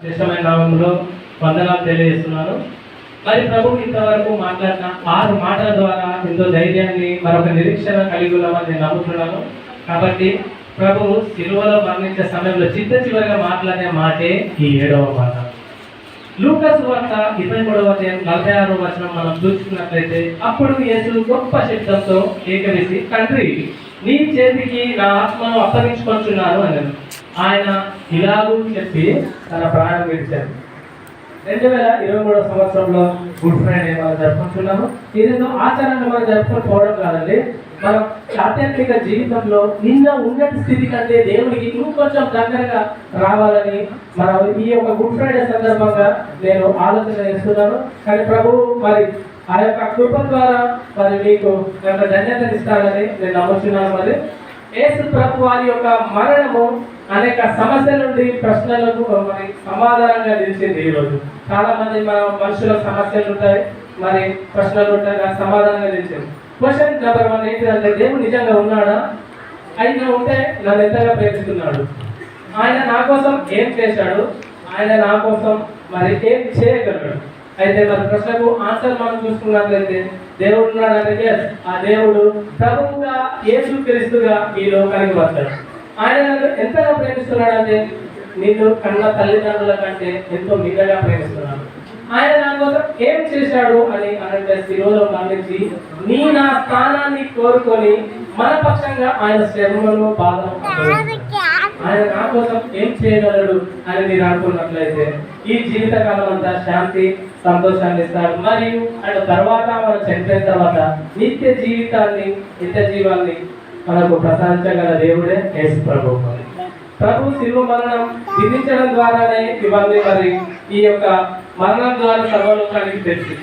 శ్రేష్టమైన నామంలో వందనాలు తెలియజేస్తున్నాను మరి ప్రభు ఇంతవరకు మాట్లాడిన ఆరు మాటల ద్వారా ఎంతో ధైర్యాన్ని మరొక నిరీక్షణ కలిగి ఉన్నామని నేను నమ్ముతున్నాను. కాబట్టి ప్రభు సిలువలో మరణించే సమయంలో చిత్త చివరిగా మాట్లాడే మాటే ఈ ఏడవ మాట. లూకస్ వార్త ఇరవై మూడవ నలభై ఆరో వచనం మనం చూసుకున్నట్లయితే అప్పుడు యేసు గొప్ప శబ్దంతో ఏకవేసి తండ్రి నీ చేతికి నా ఆత్మను అప్పగించుకొచ్చున్నాను అన్నాడు ఆయన హిలాలు చెప్పి తన ప్రాణం విడిచారు. రెండు వేల ఇరవై మూడవ సంవత్సరంలో గుడ్ ఫ్రైడే మనం జరుపుకుంటున్నాము. ఇదేదో ఆచారంగా మనం జరుపుకొని పోవడం కాదండి. మనం ఆధ్యాత్మిక జీవితంలో నిన్న ఉన్నటి స్థితి కంటే దేవుడికి ఇంకొంచెం దగ్గరగా రావాలని మనం ఈ యొక్క గుడ్ ఫ్రైడే సందర్భంగా నేను ఆలోచన చేస్తున్నాను. కానీ ప్రభు మరి ఆ యొక్క కృప ద్వారా మరి మీకు యొక్క ధన్యతను నేను నమ్ముతున్నాను మరి. యేసు ప్రభు వారి యొక్క మరణము అనేక సమస్యల నుండి ప్రశ్నలకు మరి సమాధానంగా నిలిచింది ఈరోజు చాలా మంది మన మనుషుల సమస్యలు ఉంటాయి మరి ప్రశ్నలు ఉంటాయి దానికి సమాధానంగా తెలిసింది క్వశ్చన్ నెంబర్ వన్ ఏంటిదంటే దేవుడు నిజంగా ఉన్నాడా? ఆయన ఉంటే నన్ను ఎంతగా ప్రేమిస్తున్నాడు? ఆయన నా కోసం ఏం చేశాడు? ఆయన నా కోసం మరి ఏం చేయగలడు? అయితే మన ప్రశ్నకు ఆన్సర్ మనం చూసుకున్నట్లయితే దేవుడు ఉన్నాడంటే ఆ దేవుడు ప్రభువుగా యేసు క్రీస్తుగా ఈ లోకానికి వచ్చాడు ఆయన నన్ను ఎంతగా ప్రేమిస్తున్నాడంటే నేను కన్న తల్లిదండ్రుల కంటే ఎంతో మిగగా ప్రేమిస్తున్నాడు. ఆయన నా కోసం ఏం చేశాడు అని అనంటే శిలువలో మరణించి నీ నా స్థానాన్ని కోరుకొని మన పక్షంగా ఆయన శ్రమలో బాధను ఆయన నా కోసం ఏం చేయగలడు అని మీరు అనుకున్నట్లయితే ఈ జీవిత కాలం అంతా శాంతి సంతోషాన్ని ఇస్తాడు. మరియు ఆయన తర్వాత మనం చనిపోయిన తర్వాత నిత్య జీవితాన్ని నిత్య జీవాన్ని మనకు ప్రసాదించగల దేవుడే యేసు ప్రభు ప్రభు శిలువ మరణం విధించడం ద్వారానే ఇవన్నీ మరి ఈ యొక్క మరణం ద్వారా సర్వలోకానికి తెలిసి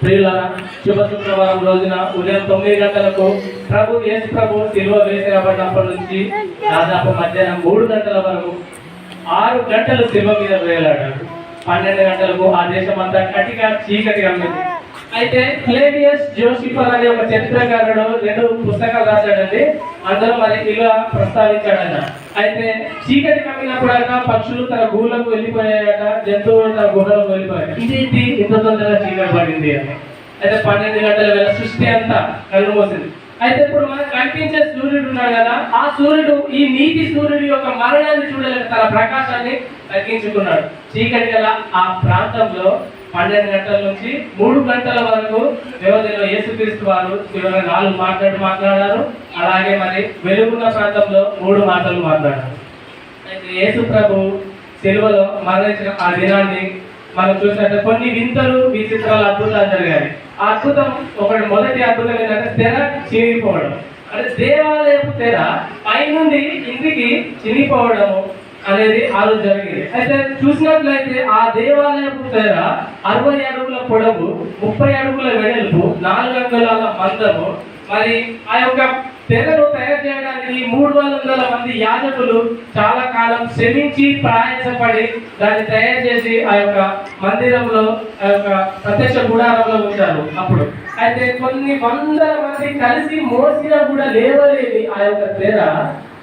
ప్రియుల శుభ శుక్రవారం రోజున ఉదయం తొమ్మిది గంటలకు ప్రభు యేసు ప్రభు సిలువ వేసినప్పటి నుంచి దాదాపు మధ్యాహ్నం మూడు గంటల వరకు ఆరు గంటలు శిలువ మీద వేలాడాడు. పన్నెండు గంటలకు ఆ దేశం అంతా కటిగా చీకటి అమ్మింది అయితే క్లేవియస్ జోసిఫర్ అనే ఒక చరిత్రకారుడు రెండు పుస్తకాలు రాశాడండి. అందరూ మరి ఇలా ప్రస్తావించాడట. అయితే చీకటి కమ్మినప్పుడు పక్షులు తన గూళ్ళకు వెళ్ళిపోయాయట జంతువులు తన గుహలకు వెళ్ళిపోయాయి ఇదేంటి ఇంత తొందరగా చీకటి పడింది అని. అయితే పన్నెండు గంటల వేళ సృష్టి అంతా కనుమోసింది అయితే ఇప్పుడు మనకు కనిపించే సూర్యుడు ఉన్నాడు కదా ఆ సూర్యుడు ఈ నీతి సూర్యుడి యొక్క మరణాన్ని చూడలేక తన ప్రకాశాన్ని తగ్గించుకున్నాడు. చీకటి గల ఆ ప్రాంతంలో పన్నెండు గంటల నుంచి మూడు గంటల వరకు వ్యవధిలో యేసుక్రీస్తు వారు చివరి నాలుగు మాట్లాడి మాట్లాడారు. అలాగే మరి వెలుగున్న ప్రాంతంలో మూడు మాటలు మాట్లాడారు. అయితే యేసు ప్రభు సెలవులో మరణించిన ఆ దినాన్ని మనం చూసినట్టు కొన్ని వింతలు విచిత్రాలు అద్భుతాలు జరిగాయి. ఆ అద్భుతం ఒకటి మొదటి అద్భుతం ఏంటంటే తెర చినిగిపోవడం. అంటే దేవాలయపు తెర పైనుండి కిందికి చినిపోవడము అనేది ఆ రోజు జరిగింది. అయితే చూసినట్లయితే ఆ దేవాలయపు తెర అరవై అడుగుల పొడవు ముప్పై అడుగుల వెడల్పు నాలుగు అంగుళాల మందము. మరి ఆ యొక్క తెరను తయారు చేయడానికి మూడు వందల మంది యాజకులు చాలా కాలం శ్రమించి ప్రయాసపడి దాన్ని తయారు చేసి ఆ యొక్క మందిరంలో ఆ యొక్క ప్రత్యక్ష గుడారంలో ఉంచారు అప్పుడు. అయితే కొన్ని వందల మంది కలిసి మోసిన కూడా లేవలేని ఆ యొక్క తెర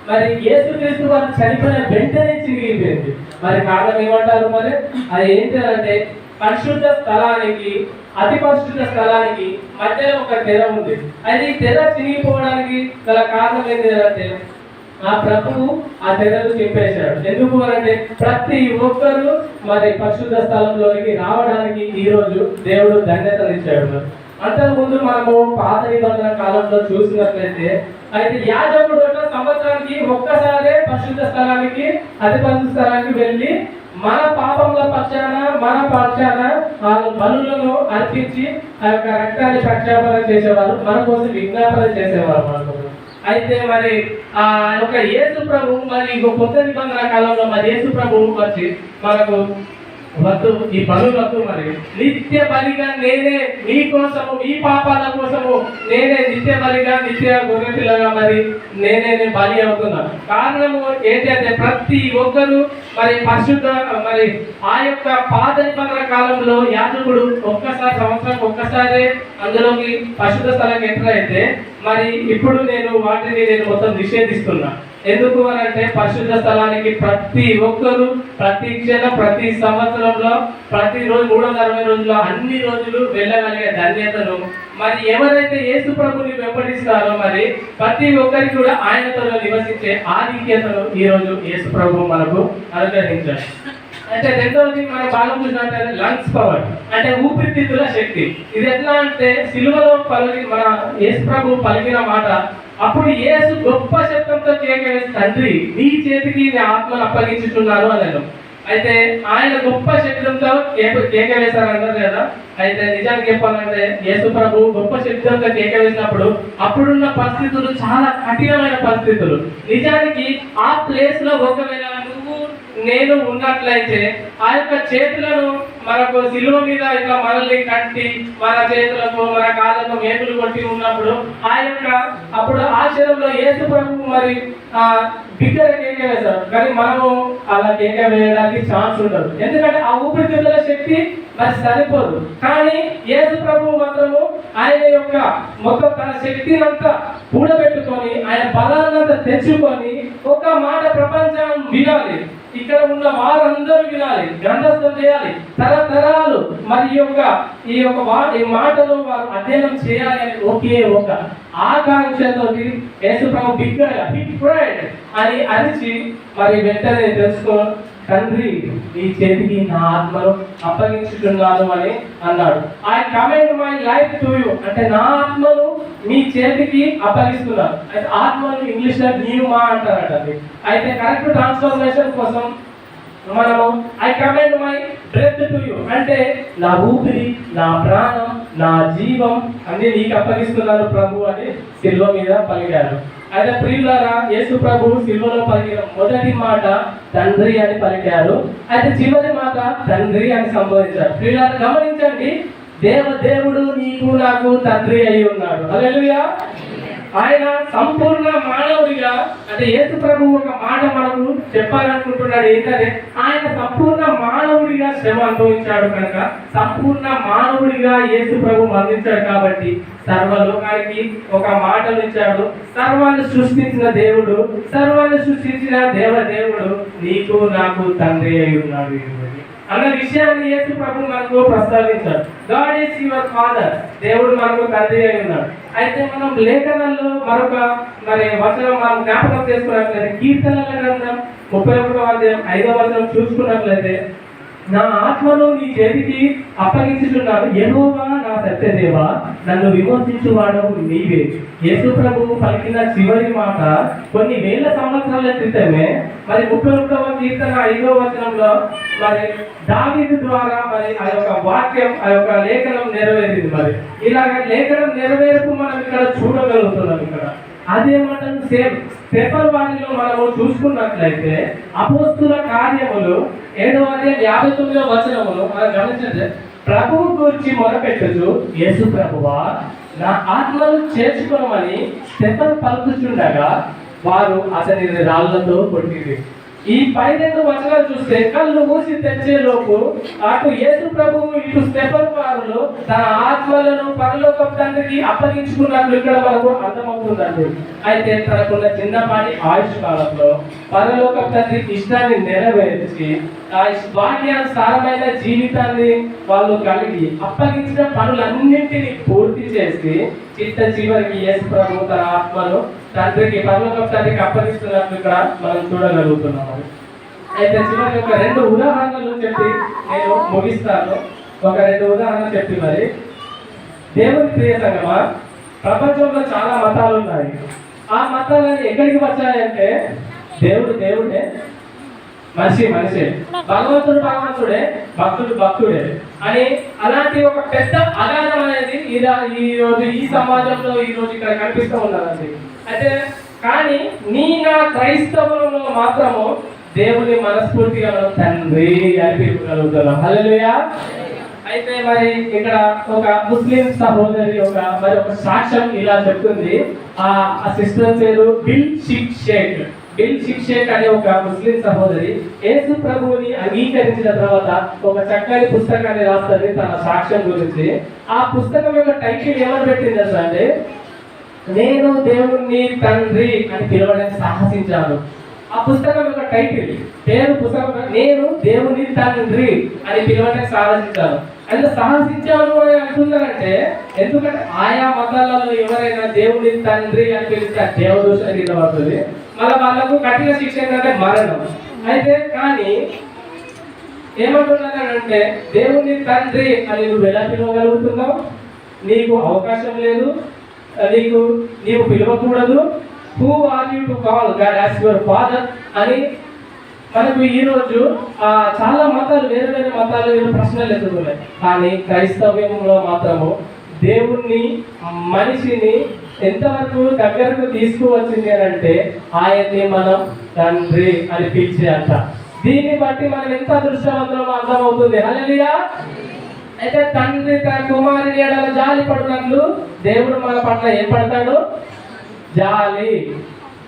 మరి యేసుక్రీస్తు వారు చనిపోయిన వెంటనే చిరిగిపోయింది. మరి కారణం ఏమంటారు మరి? అది ఏంటి అంటే పరిశుద్ధ స్థలానికి అతి పరిశుద్ధ స్థలానికి మధ్యలో ఒక తెర ఉంది. అది ఈ తెర చినిగిపోవడానికి గల కారణం ఏంటి అంటే ఆ ప్రభువు ఆ తెరలు చెప్పేశాడు ఎందుకు అంటే ప్రతి ఒక్కరు మరి పరిశుద్ధ స్థలంలోనికి రావడానికి ఈ రోజు దేవుడు ధన్యతనిచ్చాడు ఇచ్చాడు అంతకు ముందు మనము పాత నిబంధన కాలంలో చూసినట్లయితే అయితే యాజకుడు ఒక సంవత్సరానికి ఒక్కసారే పరిశుద్ధ స్థలానికి అధిపతి స్థలానికి వెళ్ళి మన పాపముల పక్షాన మన పక్షాన ఆ బలులను అర్పించి ఆ యొక్క రక్తాన్ని ప్రక్షాపన చేసేవారు మన కోసం విజ్ఞాపన చేసేవారు మన అయితే మరి ఆ యొక్క యేసు ప్రభు మరి ఇంకో కొత్త నిబంధన కాలంలో మరి యేసు ప్రభు వచ్చి మనకు వద్దు ఈ బలులకు మరి నిత్య బలిగా నేనే మీ కోసము మీ పాపాల కోసము నేనే నిత్య బలిగా నిత్య గొర్రె పిల్లగా మరి నేనే నేను బలి అవుతున్నాను కారణము ఏంటంటే ప్రతి ఒక్కరు మరి పరిశుద్ధ మరి ఆ యొక్క పాత నిబంధన కాలంలో యాజకుడు ఒక్కసారి సంవత్సరం ఒక్కసారి అందులోకి పరిశుద్ధ స్థలం ఎంటర్ అయితే మరి ఇప్పుడు నేను వాటిని నేను మొత్తం నిషేధిస్తున్నా. ఎందుకు అని అంటే పరిశుద్ధ స్థలానికి ప్రతి ఒక్కరు ప్రతి క్షణ ప్రతి సంవత్సరంలో ప్రతి రోజు మూడు వందల అరవై రోజుల్లో అన్ని రోజులు వెళ్ళగలిగే ధన్యతను. మరి ఎవరైతే యేసు ప్రభుని వెంబడిస్తారో మరి ప్రతి ఒక్కరికి కూడా ఆయనతో నివసించే ఆధిక్యతను ఈ రోజు యేసు ప్రభు మనకు అనుగ్రహించారు అంటే రెండోది మనం బాగా చూసినట్టు లంగ్స్ పవర్ అంటే ఊపిరితిత్తుల శక్తి. ఇది ఎట్లా అంటే సిలువలో పలికి మన యేసు ప్రభు పలికిన మాట అప్పుడు యేసు గొప్ప శబ్దంతో కేక తండ్రి నీ చేతికి నీ ఆత్మను అప్పగించుతున్నాను అన్నాను అయితే ఆయన గొప్ప శబ్దంతో కేక కేక వేశారన్నారు కదా? అయితే నిజానికి చెప్పాలంటే యేసు ప్రభు గొప్ప శబ్దంతో కేక వేసినప్పుడు అప్పుడున్న పరిస్థితులు చాలా కఠినమైన పరిస్థితులు. నిజానికి ఆ ప్లేస్లో ఒకవేళ నేను ఉన్నట్లయితే ఆ యొక్క చేతులను మనకు సిలువ మీద ఇట్లా మనల్ని కట్టి మన చేతులకు మన కాళ్ళకు మేకులు కొట్టి ఉన్నప్పుడు ఆ యొక్క అప్పుడు ఆశ్రయంలో ఏసు ప్రభు మరి ఆ బిగ్గర కేక వేశారు. కానీ మనము అలా కేక వేయడానికి ఛాన్స్ ఉండదు. ఎందుకంటే ఆ ఊపిరితిత్తుల శక్తి మరి సరిపోదు. కానీ యేసు ప్రభు మాత్రము ఆయన యొక్క మొత్తం తన శక్తిని అంతా కూడబెట్టుకొని ఆయన బలాన్నంతా తెచ్చుకొని ఒక మాట ప్రపంచం వినాలి. ఇక్కడ ఉన్న వారందరూ వినాలి గ్రంథస్థం చేయాలి. తరతరాలు మరి యొక్క ఈ యొక్క వా- ఈ మాటలు వారు అధ్యయనం చేయాలి అని ఒకే ఒక ఆకాంక్షతో యేసు ప్రభు బిగ్గరగా హిట్ ఫ్రైడ్ అని అరిచి మరి వెంటనే తెలుసుకో తండ్రి నీ చేతికి నా ఆత్మను అప్పగించుతున్నాను అని అన్నాడు. I commend my life to you అంటే నా ఆత్మను మీ చేతికి అప్పగిస్తున్నారు. అయితే ఆత్మను ఇంగ్లీష్లో నీవుమా అంటారట అది. అయితే కరెక్ట్ ట్రాన్స్ఫర్మేషన్ కోసం మనము I commend my breath to you అంటే నా ఊపిరి నా ప్రాణం నా జీవం అన్ని నీకు అప్పగిస్తున్నాను ప్రభు అని శిల్వ మీద పలికారు. అయితే ప్రియులారా యేసు ప్రభు శిల్వలో పలికిన మొదటి మాట తండ్రి అని పలికారు. అయితే చివరి మాట తండ్రి అని సంబోధించారు. ప్రియులారా గమనించండి దేవ దేవుడు నీకు నాకు తండ్రి అయి ఉన్నాడు. హల్లెలూయా ఆయన సంపూర్ణ మానవుడిగా అంటే యేసు ప్రభు ఒక మాట మనకు చెప్పాలనుకుంటున్నాడు ఏంటంటే ఆయన సంపూర్ణ మానవుడిగా శ్రమ అనుభవించాడు కనుక సంపూర్ణ మానవుడిగా యేసు ప్రభు మరణించాడు కాబట్టి సర్వలోకానికి ఒక మాటలు ఇచ్చాడు. సర్వాన్ని సృష్టించిన దేవుడు సర్వాన్ని సృష్టించిన దేవ దేవుడు నీకు నాకు తండ్రి అయి ఉన్నాడు. ఈ అన్న విషయాన్ని యేసు ప్రభు మనకు ప్రస్తావించాడు. గాడ్ ఈస్ యువర్ ఫాదర్ దేవుడు మనకు తండ్రి అయి ఉన్నాడు. అయితే మనం లేఖనాల్లో మరొక మరి వచనం మనం జ్ఞాపకం చేసుకున్నట్లయితే కీర్తనల గ్రంథం ముప్పై ఒకటో అధ్యాయం ఐదో వచనం చూసుకున్నట్లయితే నా ఆత్మను నీ చేతికి అప్పగించుతున్నాను ఎహోవా నా సత్యదేవ నన్ను విమోచించువాడవు నీవే. యేసు ప్రభు పలికిన చివరి మాట కొన్ని వేల సంవత్సరాల క్రితమే మరి ముప్పై ఒకటవ కీర్తన ఐదో వచనంలో మరి దావీదు ద్వారా మరి ఆ యొక్క వాక్యం ఆ యొక్క లేఖనం నెరవేరింది మరి. ఇలాగ లేఖనం నెరవేర్పు మనం ఇక్కడ చూడగలుగుతున్నాం ఇక్కడ. అదేమంటారు సేమ్. పేపర్ వారిలో మనము చూసుకున్నట్లయితే అపోస్తుల కార్యములు ఏడవ అధ్యాయం యాభై తొమ్మిదవ వచనములు మనం గమనించండి ప్రభువు గురించి మొరపెట్టుచు యేసు ప్రభువా నా ఆత్మను చేర్చుకోమని స్థితం పలుకుచుండగా వారు అతనిని రాళ్ళతో కొట్టింది ఈ పై రెండు వచనాలు చూస్తే కళ్ళు మూసి తెచ్చే లోపు అటు యేసు ప్రభువు ఇటు స్టెఫన్ వారులు తన ఆత్మలను పరలోక తండ్రికి అప్పగించుకున్నట్లు ఇక్కడ మనకు అర్థమవుతుందండి. అయితే తనకున్న చిన్నపాటి ఆయుష్ కాలంలో పరలోక తండ్రి ఇష్టాన్ని నెరవేర్చి ఆ సారమైన జీవితాన్ని వాళ్ళు కలిగి అప్పగించిన పనులన్నింటినీ పూర్తి చేసి చిత్త చివరికి యేసు ప్రభు తన ఆత్మను తండ్రికి పరలోక తండ్రికి అప్పగిస్తున్నట్లు ఇక్కడ మనం చూడగలుగుతున్నాము అయితే చివరికి ఒక రెండు ఉదాహరణలు చెప్పి నేను ముగిస్తాను. ఒక రెండు ఉదాహరణలు చెప్పి మరి. దేవుని ప్రియ సంగమా ప్రపంచంలో చాలా మతాలు ఉన్నాయి ఆ మతాలన్నీ ఎక్కడికి వచ్చాయంటే దేవుడు దేవుడే మనిషి మనిషి. భగవంతుడు భగవంతుడే భక్తుడు భక్తుడే. అని అలాంటి ఒక పెద్ద అగాధం అనేది ఇలా ఈ రోజు ఈ సమాజంలో ఈ రోజు ఇక్కడ కనిపిస్తూ ఉన్నదండి అయితే కానీ నీ నా క్రైస్తవులలో మాత్రము దేవుని మనస్ఫూర్తిగా మనం తండ్రి అని పిలుపుగలుగుతున్నాం అయితే మరి ఇక్కడ ఒక ముస్లిం సహోదరి ఒక మరి ఒక సాక్ష్యం ఇలా చెప్తుంది. ఆ ఆ సిస్టర్ పేరు బిల్ షిక్ షేక్. బిల్ శిక్షేక్ అనే ఒక ముస్లిం సహోదరి యేసు ప్రభువుని అంగీకరించిన తర్వాత ఒక చక్కని పుస్తకాన్ని రాస్తుంది తన సాక్ష్యం గురించి. ఆ పుస్తకం యొక్క టైటిల్ ఏమని పెట్టింది అసలు అంటే నేను దేవుణ్ణి తండ్రి అని పిలవడానికి సాహసించాను. ఆ పుస్తకం యొక్క టైటిల్ పేరు పుస్తకం నేను దేవుని తండ్రి అని పిలవడానికి సాహసించాను. అంటే సాహసించాను అని అంటున్నారంటే ఎందుకంటే ఆయా మతాలలో ఎవరైనా దేవుడి తండ్రి అని పిలిస్తే దేవుడు దేవదోషం కింద పడుతుంది. మళ్ళీ వాళ్ళకు కఠిన శిక్ష ఏంటంటే మరణం. అయితే కానీ ఏమంటున్నానంటే దేవుని తండ్రి అని నువ్వు ఎలా పిలవగలుగుతున్నావు? నీకు అవకాశం లేదు. నీకు నీవు పిలవకూడదు. Who are you to call God as your father అని మనకు ఈ రోజు చాలా మతాలు వేరే వేరే మతాలు వేరే ప్రశ్నలు ఎదుగుతున్నాయి కానీ క్రైస్తవ్యంలో మాత్రము దేవుణ్ణి మనిషిని ఎంతవరకు దగ్గరకు తీసుకువచ్చింది అని అంటే ఆయన్ని మనం తండ్రి అని పిలిచే అంట. దీన్ని బట్టి మనం ఎంత అదృష్టవంతులమో అర్థమవుతుంది. హలలియా అయితే తండ్రి తన కుమారుని ఎడల జాలి పడినట్లు దేవుడు మన పట్ల ఏం పడతాడు? జాలి.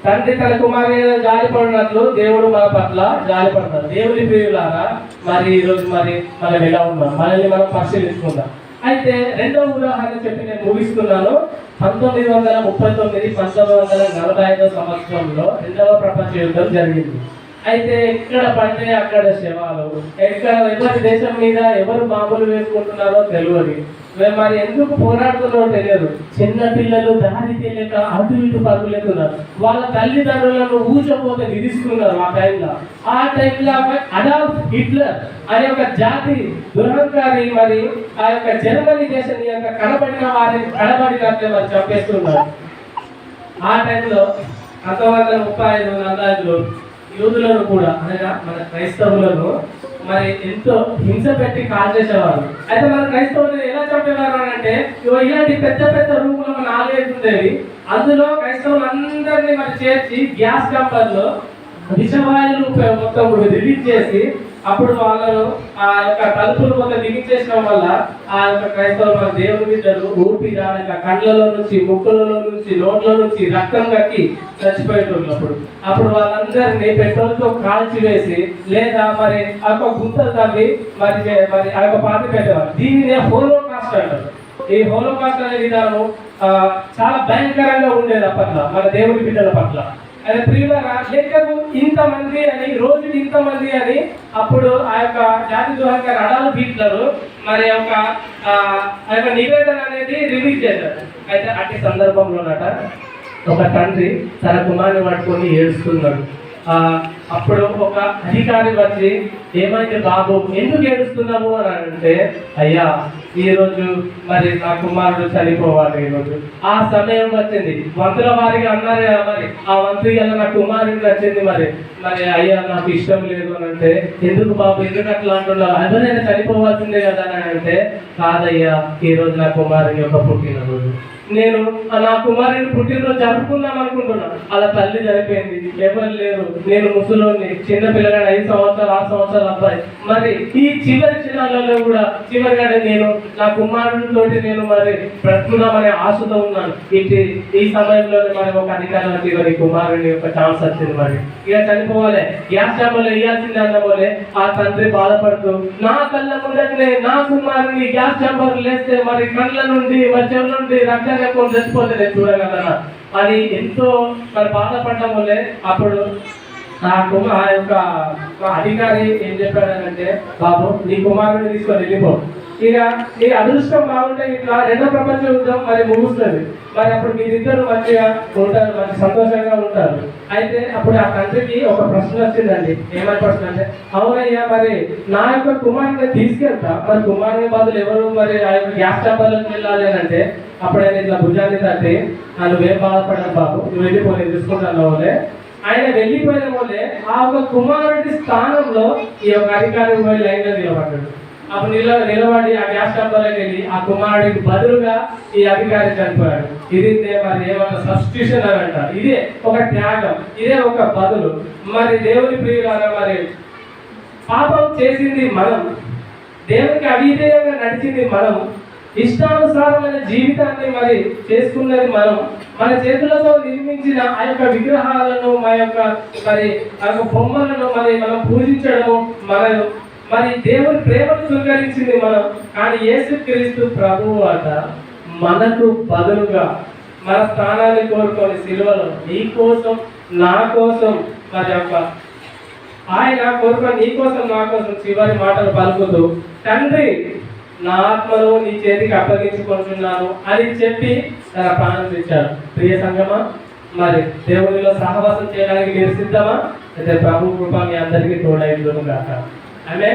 తండ్రి తన కుమారుని ఎడల దేవుడు మన పట్ల జాలి దేవుడి దేవుని ప్రియులారా మరి ఈరోజు మరి మనం ఎలా ఉన్నాం? మనల్ని మనం పరిశీలించుకుందాం. అయితే రెండవ ఉదాహరణ చెప్పి నేను ముగిస్తున్నాను. పంతొమ్మిది వందల ముప్పై తొమ్మిది పంతొమ్మిది వందల నలభై ఐదో సంవత్సరంలో రెండవ ప్రపంచ యుద్ధం జరిగింది. అయితే ఎక్కడ పడితే అక్కడ శవాలు ఎక్కడ ఎవరి దేశం మీద ఎవరు బాంబులు వేసుకుంటున్నారో తెలియదు. మరి మరి ఎందుకు పోరాడుతున్నారో తెలియదు. చిన్న పిల్లలు దారి తెలియక అటు ఇటు పరుగులేతున్నారు వాళ్ళ తల్లిదండ్రులను ఊచపోతే విధిస్తున్నారు ఆ టైంలో. ఆ టైంలో అడాల్ఫ్ హిట్లర్ అనే ఒక జాతి దురహంకారి మరి ఆ యొక్క జర్మనీ దేశం యొక్క కనబడిన వారిని కనబడినట్లే మరి చంపేస్తున్నారు. ఆ టైంలో పంతొమ్మిది వందల ముప్పై ఐదు యూదులను కూడా అనగా మన క్రైస్తవులను మరి ఎంతో హింస పెట్టి కాల్ చేసేవారు. అయితే మన క్రైస్తవులు ఎలా చంపేవారు అని అంటే ఇలాంటి పెద్ద పెద్ద రూములు మన ఆలయం ఉండేవి. అందులో క్రైస్తవులు అందరినీ మరి చేర్చి గ్యాస్ కంపర్లో విషవాయులు మొత్తం రిలీజ్ చేసి అప్పుడు వాళ్ళను ఆ యొక్క తలుపులు మొత్తం బిగించేసడం వల్ల ఆ యొక్క క్రైస్తవులు దేవుని బిడ్డలు ఊపి రాలేక కళ్ళలో నుంచి ముక్కులలో నుంచి నోట్ల నుంచి రక్తం కక్కి చచ్చిపోయేటప్పుడు అప్పుడు వాళ్ళందరినీ పెట్రోల్తో కాల్చివేసి లేదా మరి ఆ యొక్క గుంతలు తవ్వి మరి మరి ఆ యొక్క పాతి పెట్టేవారు. దీనినే హోలో కాస్ట్ అంటారు. ఈ హోలో కాస్ట్ అనే విధానం ఆ, చాలా భయంకరంగా ఉండేది అప్పట్లో మన దేవుని బిడ్డల పట్ల. ప్రియులరా లెక్కకు ఇంతమంది అని రోజుకి ఇంతమంది అని అప్పుడు ఆ యొక్క జాతి ద్వారా రడాలు బీట్లరు. మరి ఒక ఆ యొక్క నివేదన అనేది రిలీజ్ చేశారు. అయితే అట్టి సందర్భంలోనట ఒక తండ్రి తన కుమారుని పట్టుకొని ఏడుస్తున్నాడు. అప్పుడు ఒక అధికారి వచ్చి ఏమైంది బాబు? ఎందుకు ఏడుస్తున్నాము అని అంటే అయ్యా ఈ రోజు మరి నా కుమారుడు చనిపోవాలి ఈ రోజు. ఆ సమయం వచ్చింది. వంతుల వారికి అన్నారు కదా మరి. ఆ వంతు గల నా కుమారుడికి వచ్చింది మరి. మరి అయ్యా నాకు ఇష్టం లేదు అని అంటే ఎందుకు బాబు? ఎందుకు అట్లా అంటున్నావు? ఎవరైనా చనిపోవాల్సిందే కదా అని అంటే కాదయ్యా ఈ రోజు నా కుమారుని యొక్క పుట్టినరోజు నేను ఆ నా కుమారుని పుట్టినరోజు జరుపుకుందాం అనుకుంటున్నాను. అలా తల్లి చనిపోయింది. ఎవరు లేరు. నేను ముసలి ముసలోని చిన్న పిల్లగాడు ఐదు సంవత్సరాలు ఆరు సంవత్సరాల అబ్బాయి. మరి ఈ చివరి క్షణాలలో కూడా చివరిగా నేను నా కుమారుడితో నేను మరి బ్రతుకుదామనే ఆశతో ఉన్నాను. ఇంటి ఈ సమయంలోనే మరి ఒక అధికారుల వచ్చి మరి కుమారుని యొక్క ఛాన్స్ వచ్చింది మరి. ఇక చనిపోవాలి. గ్యాస్ ఛాంబర్లో వేయాల్సిందే అన్నపోలే ఆ తండ్రి బాధపడుతూ నా కళ్ళ ముందటనే నా కుమారుని గ్యాస్ ఛాంబర్ లేస్తే మరి కళ్ళ నుండి మరి చెవుల నుండి రక్తం ఎక్కువ చచ్చిపోతే నేను చూడగలనా? అని ఎంతో మరి బాధపడడం వల్లే అప్పుడు ఆ కుమార్ యొక్క అధికారి ఏం చెప్పాడంటే బాబు నీ కుమారుడిని తీసుకొని వెళ్ళిపో. ఇక నీ అదృష్టం బాగుంటే ఇట్లా రెండో ప్రపంచ యుద్ధం మరి ముగుస్తుంది. మరి అప్పుడు మీరిద్దరు మంచిగా ఉంటారు మంచి సంతోషంగా ఉంటారు. అయితే అప్పుడు ఆ తండ్రికి ఒక ప్రశ్న వచ్చిందండి. ఏమని ప్రశ్న అంటే అవునయ్యా మరి నా యొక్క కుమారుని తీసుకెళ్తా. మరి కుమారుని బదులు ఎవరు మరి ఆ యొక్క గ్యాస్ స్టాంబర్లకు వెళ్ళాలి అని అంటే అప్పుడు ఆయన ఇట్లా భుజాన్ని తట్టి నన్ను నువ్వేం బాధపడను బాబు. నువ్వు వెళ్ళిపోయి నేను తీసుకుంటాను వాళ్ళే ఆయన వెళ్ళిపోయిన వల్లే ఆ ఒక కుమారుడి స్థానంలో ఈ యొక్క అధికారి పోయి లైన్లో నిలబడ్డాడు. అప్పుడు నిల నిలబడి ఆ గ్యాస్ స్టాంబర్లోకి వెళ్ళి ఆ కుమారుడికి బదులుగా ఈ అధికారి చనిపోయాడు. ఇది మరి ఏమన్నా సబ్స్టిట్యూషన్ అని అంటారు. ఇదే ఒక త్యాగం ఇదే ఒక బదులు. మరి దేవుని ప్రియులారా మరి పాపం చేసింది మనం దేవునికి అవిధేయంగా నడిచింది మనం ఇష్టానుసారమైన జీవితాన్ని మరి చేసుకున్నది మనం. మన చేతులతో నిర్మించిన ఆ యొక్క విగ్రహాలను మా యొక్క మరి ఆ యొక్క బొమ్మలను మరి మనం పూజించడము మన మరి దేవుని ప్రేమను స్వీకరించింది మనం. కానీ యేసుక్రీస్తు ప్రభువు అట మనకు బదులుగా మన స్థానాన్ని కోరుకొని సిలువలో నీ కోసం నా కోసం మరి యొక్క ఆయన కోరుకొని నీ కోసం నా కోసం చివరి మాటలు పలుకుతూ తండ్రి నా ఆత్మను నీ చేతికి అప్పగించుకుంటున్నాను అని చెప్పి తన ప్రాణం తెచ్చాడు. ప్రియ సంగమా మరి దేవునిలో సహవాసం చేయడానికి మీరు సిద్ధమా? అయితే ప్రభు కృప మీ అందరికీ తోడైందును కాక ఆమె